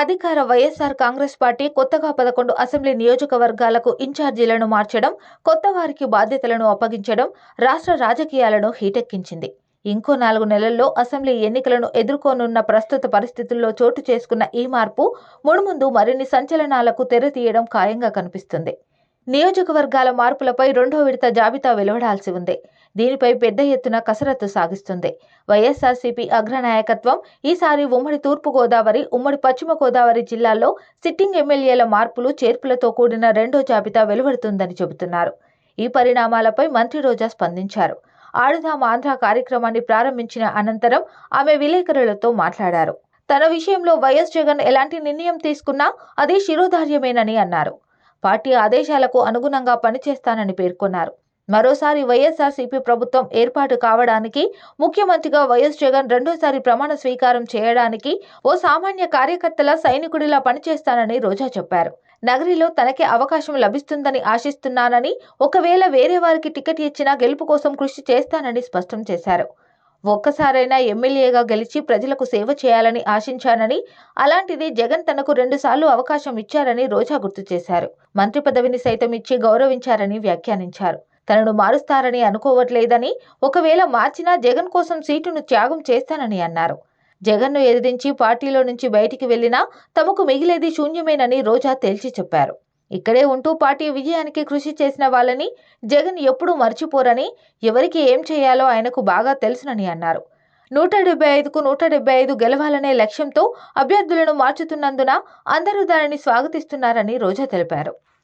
అధికార వైఎస్ఆర్ కాంగ్రెస్ పార్టీ కొత్తగా పదకొండు అసెంబ్లీ నియోజకవర్గాలకు ఇన్ఛార్జీలను మార్చడం కొత్త వారికి బాధ్యతలను అప్పగించడం రాష్ట్ర రాజకీయాలను హీటెక్కించింది. ఇంకో నాలుగు నెలల్లో అసెంబ్లీ ఎన్నికలను ఎదుర్కోనున్న ప్రస్తుత పరిస్థితుల్లో చోటు చేసుకున్న ఈ మార్పు ముడుముందు మరిన్ని సంచలనాలకు తెరతీయడం ఖాయంగా కనిపిస్తుంది. నియోజకవర్గాల మార్పులపై రెండో విడత జాబితా వెలువడాల్సి ఉంది. దీనిపై పెద్ద ఎత్తున కసరత్తు సాగిస్తుంది. వైఎస్ఆర్సీపీ అగ్రనాయకత్వం ఈసారి ఉమ్మడి తూర్పు గోదావరి ఉమ్మడి పశ్చిమ గోదావరి జిల్లాల్లో సిట్టింగ్ ఎమ్మెల్యేల మార్పులు చేర్పులతో కూడిన రెండో జాబితా వెలువడుతుందని చెబుతున్నారు. ఈ పరిణామాలపై మంత్రి రోజా స్పందించారు. ఆడుదాం ఆంధ్ర కార్యక్రమాన్ని ప్రారంభించిన అనంతరం ఆమె విలేకరులతో మాట్లాడారు. తన విషయంలో వైఎస్ జగన్ ఎలాంటి నిర్ణయం తీసుకున్నా అది శిరోధార్యమేనని అన్నారు. పార్టీ ఆదేశాలకు అనుగుణంగా పనిచేస్తానని పేర్కొన్నారు. మరోసారి వైఎస్ఆర్సీపీ ప్రభుత్వం ఏర్పాటు కావడానికి ముఖ్యమంత్రిగా వైఎస్ జగన్ రెండోసారి ప్రమాణ స్వీకారం చేయడానికి ఓ సామాన్య కార్యకర్తల సైనికుడిలా పనిచేస్తానని రోజా చెప్పారు. నగరిలో తనకే అవకాశం లభిస్తుందని ఆశిస్తున్నానని ఒకవేళ వేరే వారికి టికెట్ ఇచ్చినా గెలుపు కోసం కృషి చేస్తానని స్పష్టం చేశారు. ఒక్కసారైనా ఎమ్మెల్యేగా గెలిచి ప్రజలకు సేవ చేయాలని ఆశించానని అలాంటిది జగన్ తనకు రెండుసార్లు అవకాశం ఇచ్చారని రోజా గుర్తు చేశారు. మంత్రి పదవిని సైతం ఇచ్చి గౌరవించారని వ్యాఖ్యానించారు. తనను మారుస్తారని అనుకోవట్లేదని ఒకవేళ మార్చినా జగన్ కోసం సీటును త్యాగం చేస్తానని అన్నారు. జగన్ను ఎదిరించి పార్టీలో నుంచి బయటికి వెళ్ళినా తమకు మిగిలేది శూన్యమేనని రోజా తేల్చి చెప్పారు. ఇక్కడే ఉంటూ పార్టీ విజయానికి కృషి చేసిన వాళ్ళని జగన్ ఎప్పుడూ మర్చిపోరని ఎవరికి ఏం చేయాలో ఆయనకు బాగా తెలుసునని అన్నారు. నూట డెబ్బై ఐదుకు నూట డెబ్బై ఐదు గెలవాలనే లక్ష్యంతో అభ్యర్థులను మార్చుతున్నందున అందరూ దానిని స్వాగతిస్తున్నారని రోజా తెలిపారు.